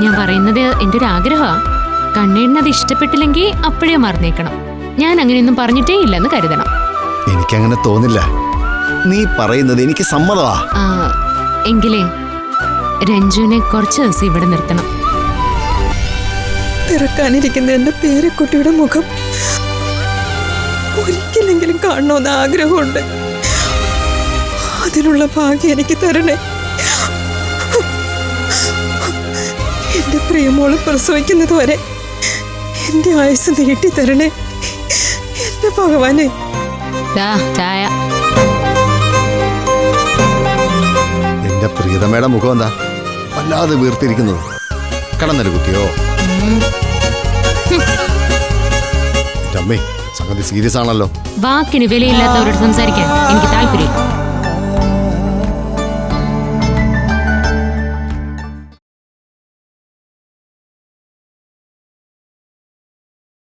ഞാൻ പറയുന്നത് എന്റെ ഒരു ആഗ്രഹമാണ് കണ്ണേടിന് അത് ഇഷ്ടപ്പെട്ടില്ലെങ്കിൽ അപ്പോഴേ മറന്നേക്കണം. ഞാൻ അങ്ങനെയൊന്നും പറഞ്ഞിട്ടേ ഇല്ലെന്ന് കരുതണം. എനിക്കങ്ങനെ തോന്നില്ല. നീ പറയുന്നത് എനിക്ക് സമ്മതമാ. ആ, എങ്കിലേ രഞ്ജുവിനെ കുറച്ച് ദിവസം ഇവിടെ നിർത്തണം. തിറക്കാനിരിക്കുന്ന എന്റെ പേരക്കുട്ടിയുടെ മുഖം ഒരിക്കലെങ്കിലും കാണണമെന്ന് ആഗ്രഹമുണ്ട്. അതിനുള്ള ഭാഗ്യം എനിക്ക് തരണേ. എന്റെ പ്രിയമോൾ പ്രസവിക്കുന്നത് വരെ എന്റെ ആയുസ് നീട്ടി തരണേ എന്റെ ഭഗവാനെ. ചായ. എന്റെ പ്രീതമയുടെ മുഖം എന്താ? വല്ലാതെ വീർത്തിരിക്കുന്നത്. കടന്നൊരു കുട്ടിയോ? അമ്മേ സംഗതി സീരിയസ് ആണല്ലോ. വാക്കിന് വിലയില്ലാത്തവരോട് സംസാരിക്കാൻ എനിക്ക് താല്പര്യമില്ല.